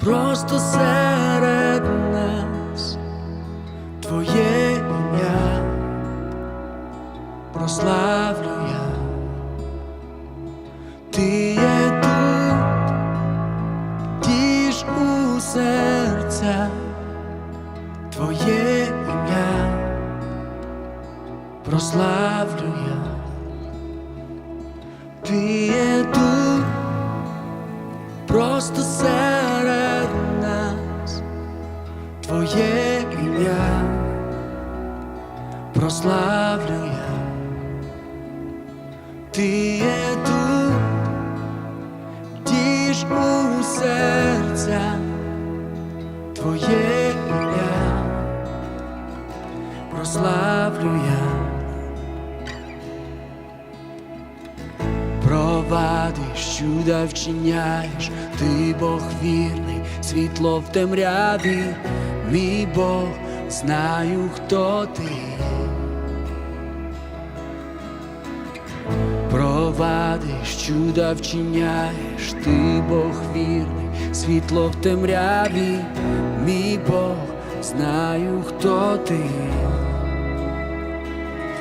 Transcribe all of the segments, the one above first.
просто серед нас Твоє ім'я. Прославлю я, ти є тут, тіж у серця, Твоє ім'я. Прославлю я, ти є тут, просто нас, Твоє ім'я прославлю я, ти є тут, тіж у серця, Твоє ім'я прославлю я. Провадиш, чуда вчиняєш, ти Бог вірний, світло в темряві, мій Бог, знаю, хто ти. Провадиш, чуда вчиняєш, ти Бог вірний, світло в темряві, мій Бог, знаю, хто ти.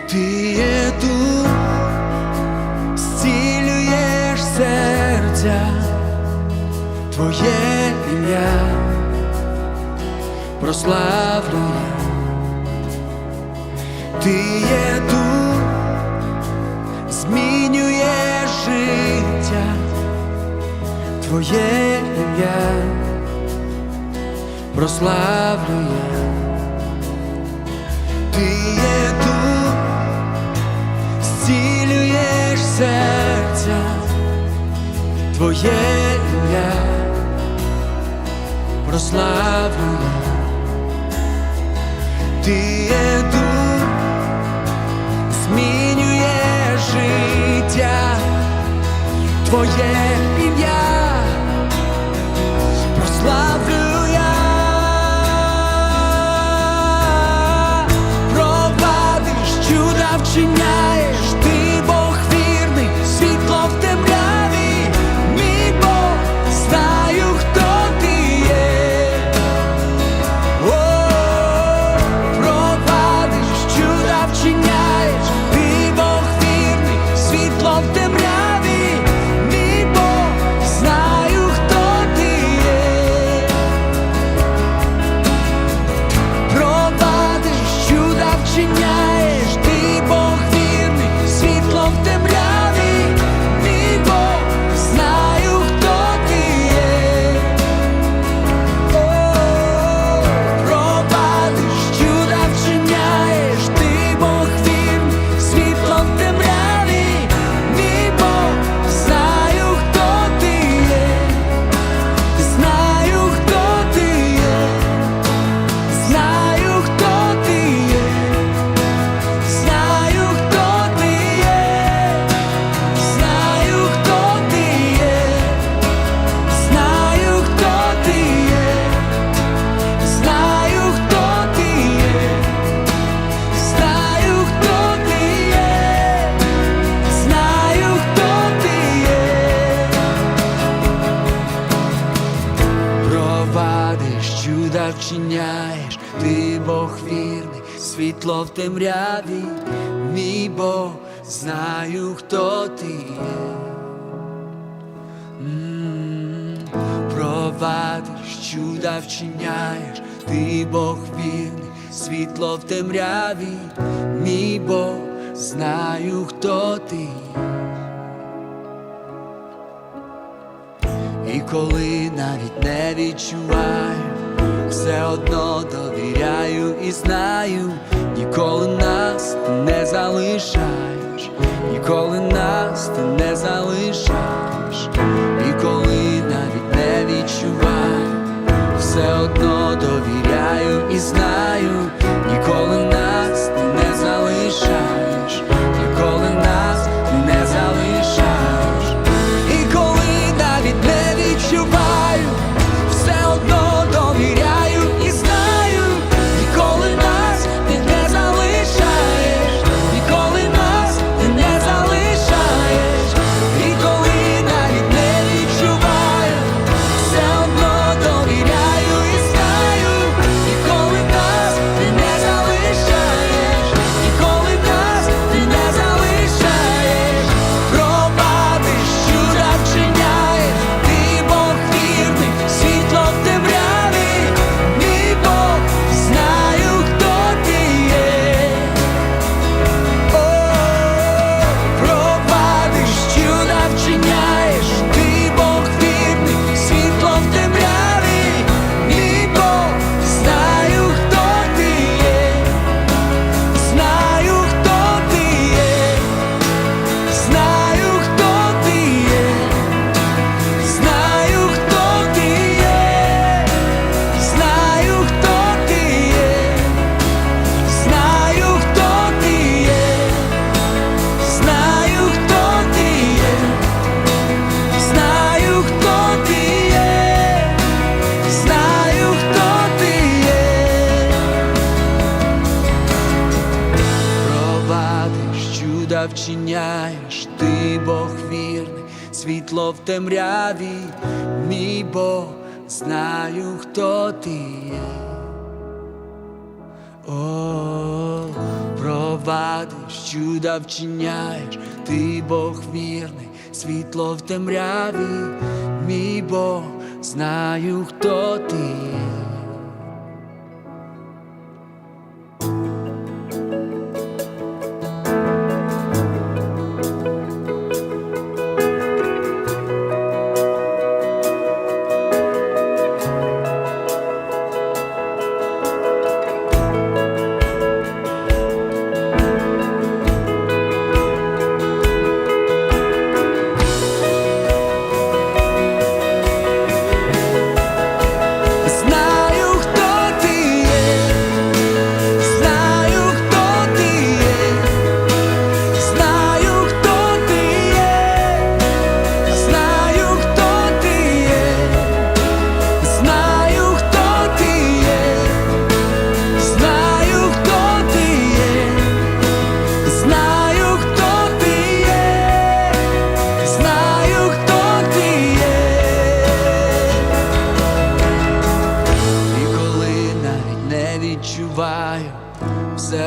Ти є тут зцілюєш серця, Твоє ім'я прославлю. Ти є тут, змінюєш життя, Твоє ім'я прославлю я. Ти є тут зцілюєш серця, Твоє ім'я прославлю я. Ти є тут, змінюєш життя, Твоє ім'я прославлю я. Провадиш, чуда вчиняєш, світло в темряві, мій Бог, знаю, хто ти є. Провадиш, чуда вчиняєш, ти Бог вірний, світло в темряві, мій Бог, знаю, хто ти. І коли навіть не відчуваю, все одно довіряю і знаю, ніколи нас не залишаєш, ніколи нас ти не залишаєш, вчиняєш, ти Бог вірний, світло в темряві, мій Бог, знаю, хто ти є. О, провадиш, чуда вчиняєш, ти Бог вірний, світло в темряві, мій Бог, знаю, хто ти є.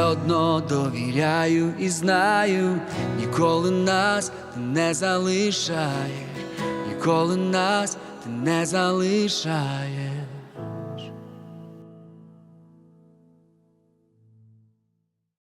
Одно довіряю і знаю, ніколи нас ти не залишає, ніколи нас ти не залишаєш.